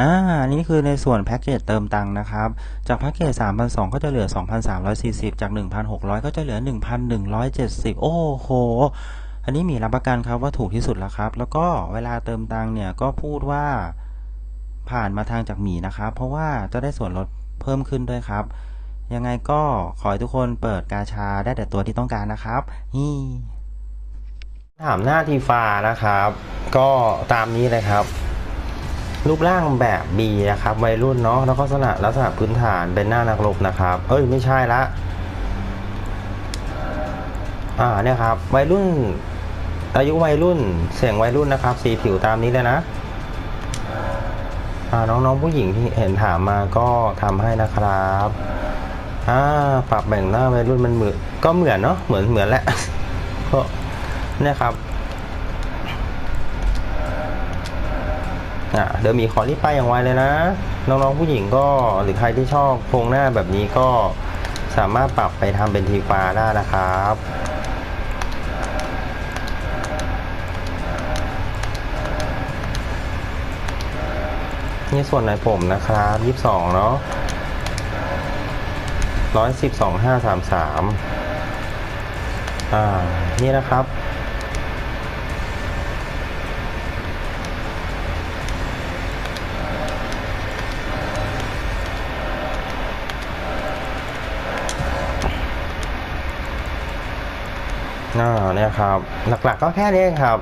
อ่าอันนี้คือในส่วนแพ็กเกจเติมตังค์นะครับ จากแพ็กเกจ3,200ก็จะเหลือ 2,340 จาก 1,600 ก็จะเหลือ 1,170 โอ้โห อันนี้มีรับประกันครับว่าถูกที่สุดแล้วครับ แล้วก็เวลาเติมตังค์เนี่ยก็พูดว่าผ่านมาทางจากหมีนะครับ เพราะว่าจะได้ส่วนลดเพิ่มขึ้นด้วยครับ ยังไงก็ขอให้ทุกคนเปิดกาชาได้แต่ตัวที่ต้องการนะครับนี่ถามหน้าทีฟ้านะครับ ก็ตามนี้เลยครับ รูปร่างแบบ B นะครับวัยรุ่นเนาะแล้วก็ลักษณะลักษณะพื้นฐานเป็นหน้านักรบนะครับ เอ้ยไม่ใช่ละ อ่าเนี่ยครับวัยรุ่น อายุวัยรุ่นเสียงวัยรุ่นนะครับ สีผิวตามนี้เลยนะอ่าน้องๆผู้หญิงที่เห็นถามมาก็ทำให้นะครับอ่าปรับแบ่งหน้าวัยรุ่นมันเหมือนก็เหมือนเนาะเหมือนเหมือนแหละก็เนี่ยครับ อะเดี๋ยวมีขอรีบไปอย่างไวเลยนะ น้องๆผู้หญิงก็หรือใครที่ชอบโครงหน้าแบบนี้ก็สามารถปรับไปทำเป็นทีฟ้าได้นะครับนี่ส่วนไหนผมนะครับยี่สิบสองเนาะร้อยสิบสองห้าสามสามอ่า นี่นะครับ เนี่ยครับ หลักๆก็แค่นี้ครับ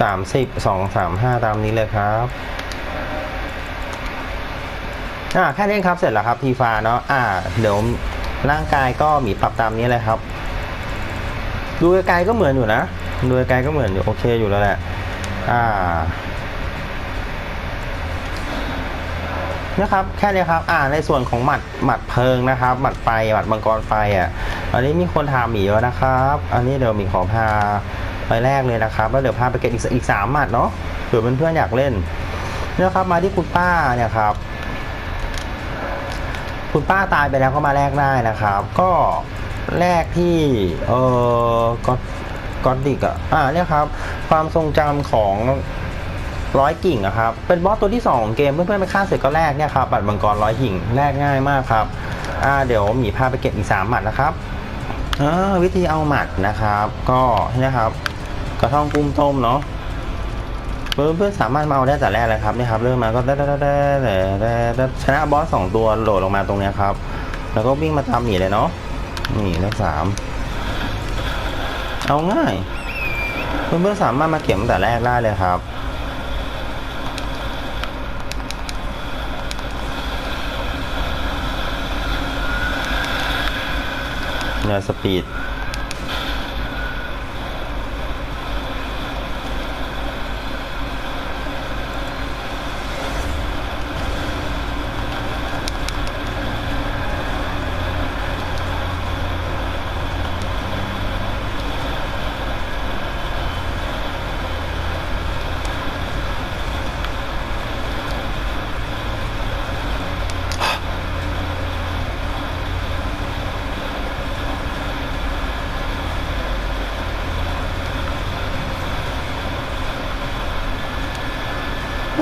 สามสิบสองสามห้าตามนี้เลยครับอ่าแค่นี้ครับเสร็จแล้วครับทีฟ้าเนาะอ่า เดี๋ยวร่างกายก็มีปรับตามนี้เลยครับ ดูไกลก็เหมือนอยู่นะ ดูไกลก็เหมือนอยู่โอเคอยู่แล้วแหละอ่า นะครับแค่นี้ครับอ่าในส่วนของหมัดหมัดเพลิงนะครับ หมัดไฟหมัดมังกรไฟอะอันนี้มีคนถามหมีเยอะนะครับ อันนี้เดี๋ยวมีขอพาไปแรกเลยนะครับแล้วเดี๋ยวพาไปเก็บอีกอีกสามหมัดเนาะเผื่อเพื่อนๆอยากเล่นเนี่ยครับมาที่คุณป้าเนี่ยครับ คุณป้าตายไปแล้วก็มาแลกได้นะครับ ก็แลกที่เออก็ก็ดิกอะอ่าเนี่ยครับ ความทรงจำของ ร้อยกิ่งอะครับ เป็นบอสตัวที่สองของเกมเพื่อนๆไปฆ่าเสร็จก็แลกเนี่ยครับบัตรมังกรร้อยกิ่งแลกง่ายมากครับอ่าเดี๋ยวหมีพาไปเก็บอีกสามหมัดนะครับอ่าวิธีเอาหมัดนะครับ ก็เนี่ยครับกระท่องกุ้มต้มเนาะเพื่อนเพื่อนๆสามารถมาเอาได้แต่แรกเลยครับนี่ครับเริ่มมาก็ได้ได้ได้ได้ได้ชนะบอสสองตัวโหลดลงมาตรงเนี้ยครับ แล้วก็วิ่งมาตามหนีเลยเนาะนี่เลขสามเอาง่ายเพื่อนเพื่อนๆสามารถมาเก็บตั้งแต่แรกได้เลยครับ เนื้อสปีด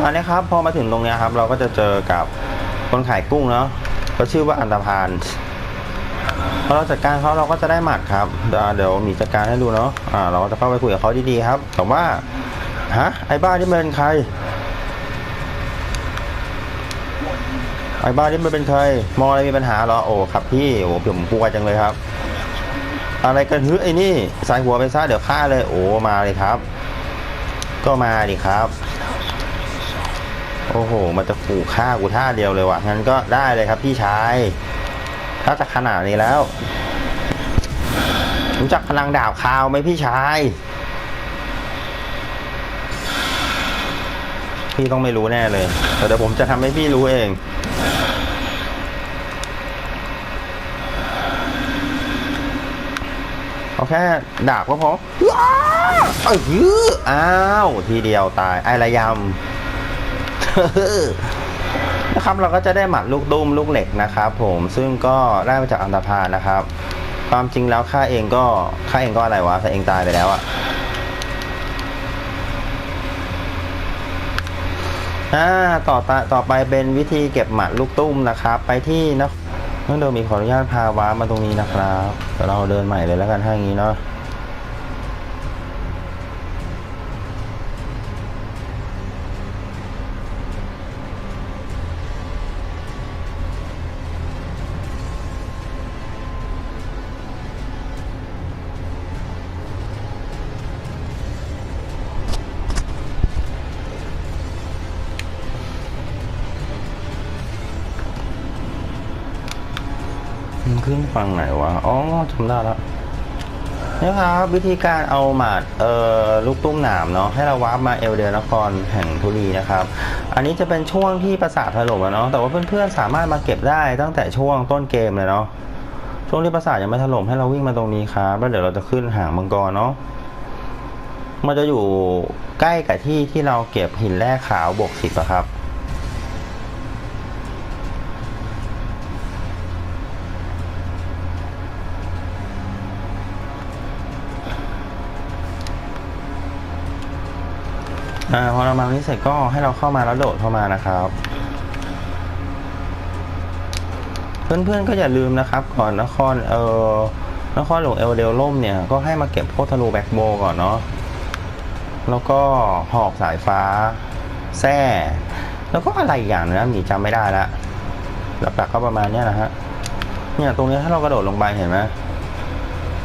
อันนี้ครับพอมาถึงตรงเนี้ยครับ เราก็จะเจอกับคนขายกุ้งเนาะเขาชื่อว่าอันตพานพอเราจัดการเขาเราก็จะได้หมัดครับเดี๋ยวมีจัดการให้ดูเนาะอ่าเราก็จะเข้าไปคุยกับเขาดีๆครับ แต่ว่าฮะไอ้บ้านี่มันเป็นใคร ไอ้บ้านี่มันเป็นใคร มองอะไรมีปัญหาเหรอโอ้ครับพี่โอ้ผมกลัวจังเลยครับ อะไรกันฮึไอ้นี่ใส่หัวไปซะเดี๋ยวฆ่าเลย โอ้มาเลยครับ ก็มาดิครับ โอ้โห มันจะขู่ฆ่ากูท่าเดียวเลยว่ะ งั้นก็ได้เลยครับพี่ชาย ถ้าจะขนาดนี้แล้ว รู้จักพลังดาบคาวไหมพี่ชาย พี่ต้องไม่รู้แน่เลย แต่เดี๋ยวผมจะทำให้พี่รู้เองเอาแค่ดาบก็พอว้าเอออ้าว ทีเดียวตาย ไอระยำ นะครับเราก็จะได้หมัดลูกดุ้มลูกเหล็กนะครับผมซึ่งก็ได้มาจากอันตรพาลนะครับ ความจริงแล้วข้าเองก็ข้าเองก็อะไรวะข้าเองตายไปแล้วอะอ่าต่อต่อไปเป็นวิธีเก็บหมัดลูกตุ้มนะครับ ไปที่นะเพื่อเดิมมีขออนุญาตพาว้ามาตรงนี้นะครับเราเดินใหม่เลยแล้วกันถ้าอย่างนี้เนาะ มันขึ้นฝั่งไหนวะ อ๋อจำได้แล้วนี่ครับวิธีการเอาหมัดเอ่อลูกตุ้มหนามเนาะให้เราวาร์ปมาเอลเดียนครแห่งทุรีนะครับ อันนี้จะเป็นช่วงที่ประสาทถล่มอะเนาะแต่ว่าเพื่อนๆสามารถมาเก็บได้ตั้งแต่ช่วงต้นเกมเลยเนาะช่วงที่ประสาทยังไม่ถล่มให้เราวิ่งมาตรงนี้ครับแล้วเดี๋ยวเราจะขึ้นหางมังกรเนาะมันจะอยู่ใกล้กับที่ที่เราเก็บหินแร่ขาวบวกสิบอะครับ อ่าพอเรามาตรงนี้เสร็จก็ให้เราเข้ามาแล้วโดดเข้ามานะครับ เพื่อนๆก็อย่าลืมนะครับ ก่อนนครเออนครหลวงเอลเดลล่มเนี่ยก็ให้มาเก็บพวกธนูแบ็กโบก่อนเนาะแล้วก็หอกสายฟ้าแส้แล้วก็อะไรอย่างนะหมีจำไม่ได้ละหลักๆก็ประมาณเนี้ยนะฮะเนี่ยตรงนี้ถ้าเรากระโดดลงไปเห็นไหม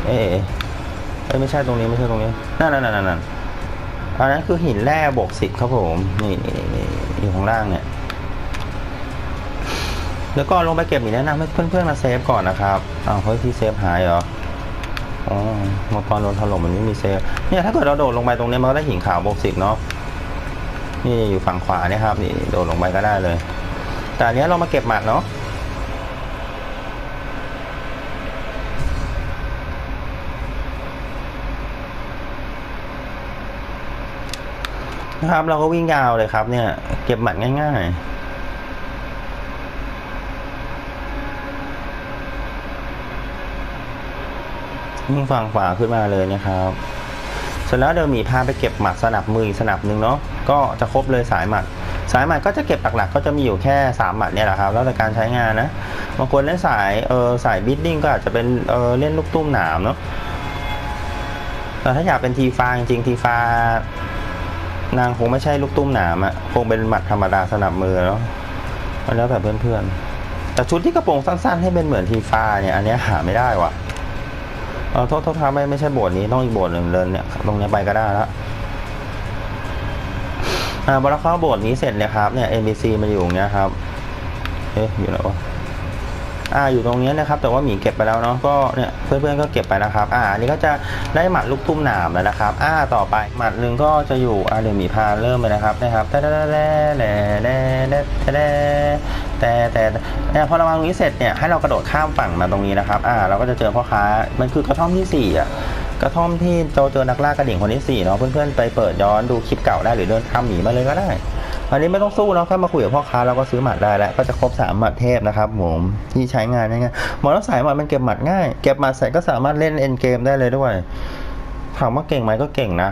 เอ๊ะเอ๊ะเอ้ยไม่ใช่ตรงนี้ไม่ใช่ตรงนี้นั่นนั่นนั่นนั่น อันนั้นคือหินแร่บวกสิบครับผมนี่อยู่ข้างล่างเนี่ยแล้วก็ลงไปเก็บหมีแนะนำให้เพื่อนๆมาเซฟก่อนนะครับอ้าวเฮ้ยที่เซฟหายเหรออ๋อเมาตอนโดนถล่มมันไม่มีเซฟเนี่ยถ้าเกิดเราโดดลงไปตรงนี้มันก็ได้หินขาวบวกสิบเนาะนี่อยู่ฝั่งขวาเนี่ยครับนี่โดดลงไปก็ได้เลย แต่อันเนี้ยเรามาเก็บหมัดเนาะ นะครับ เราก็วิ่งยาวเลยครับ เนี่ย เก็บหมัดง่ายๆวิ่งฝั่งขวาขึ้นมาเลยนะครับ เสร็จแล้วเดี๋ยวมีพาไปเก็บหมัดสนับมือสนับหนึ่งเนาะ ก็จะครบเลยสายหมัด สายหมัดก็จะเก็บหลักๆ ก็จะมีอยู่แค่สามหมัดเนี่ยแหละครับ แล้วแต่การใช้งานนะ บางคนเล่นสายเออสายบิดดิ้งก็อาจจะเป็นเออเล่นลูกตุ้มหนามเนาะ แต่ถ้าอยากเป็นทีฟ้าจริงๆทีฟ้า นางคงไม่ใช่ลูกตุ้มหนามอะคงเป็นหมัดธรรมดาสนับมือเนาะแล้วแต่เพื่อนๆ แต่ชุดที่กระโปรงสั้นๆ ให้เป็นเหมือนทีฟ้าเนี่ย อันเนี้ยหาไม่ได้ว่ะเออโทษโทษครับไม่ไม่ใช่โบทนี้ต้องอีกโบทหนึ่งเลยเนี่ยตรงเนี้ยไปก็ได้ละอ่าพอเราเข้าโบทนี้เสร็จเนี่ยครับเนี่ย NPC มาอยู่ตรงเนี้ยครับเอ๊ะอยู่ไหนวะ อ่าอยู่ตรงนี้นะครับแต่ว่าหมีเก็บไปแล้วเนาะก็เนี่ยเพื่อนๆก็เก็บไปนะครับอ่าอันนี้ก็จะได้หมัดลูกตุ้มหนามแล้วนะครับอ่าต่อไปหมัดหนึ่งก็จะอยู่อ่าเดี๋ยวหมีพาเริ่มเลยนะครับนะครับแต่แต่แต่แต่แต่แต่แต่เนี่ยพอเราวางตรงนี้เสร็จเนี่ยให้เรากระโดดข้ามฝั่งมาตรงนี้นะครับอ่าเราก็จะเจอพ่อค้ามันคือกระท่อมที่สี่อะกระท่อมที่โจเจอนักล่ากระดิ่งคนที่สี่เนาะเพื่อนๆไปเปิดย้อนดูคลิปเก่าได้หรือเดินข้ามหมีมาเลยก็ได้ อันนี้ไม่ต้องสู้เนาะแค่มาคุยกับพ่อค้าเราก็ซื้อหมัดได้แล้วก็จะครบสามหมัดเทพนะครับผมที่ใช้งานง่ายๆหมอแล้วสายหมัดมันเก็บหมัดง่าย เก็บหมัดใส่ก็สามารถเล่นเอ็นเกมได้เลยด้วยถามว่าเก่งไหมก็เก่งนะ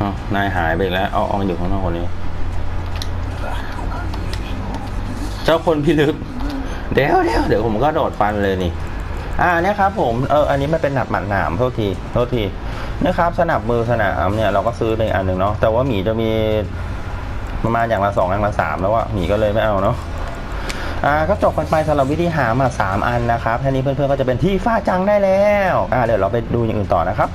อ้าวนายหายไปอีกแล้วเอาเอามาอยู่ข้างนอกคนนี้ เจ้าคนพิลึก เดี๋ยวเดี๋ยวเดี๋ยวผมก็โดดฟันเลยนี่ อ่าเนี่ยครับผม เออ อันนี้มันเป็นหนับหมัดหนามโทษทีโทษทีนะครับ สนับมือสนามเนี่ยเราก็ซื้อในอันหนึ่งเนาะ แต่ว่าหมีจะมีประมาณอย่างละสองอย่างละสามแล้วอะหมีก็เลยไม่เอาเนาะอ่าก็จบกันไปสำหรับวิธีหามาสามอันนะครับแค่นี้เพื่อนๆก็จะเป็นที่ฟ้าจังได้แล้วอ่าเดี๋ยวเราไปดูอย่างอื่นต่อนะครับ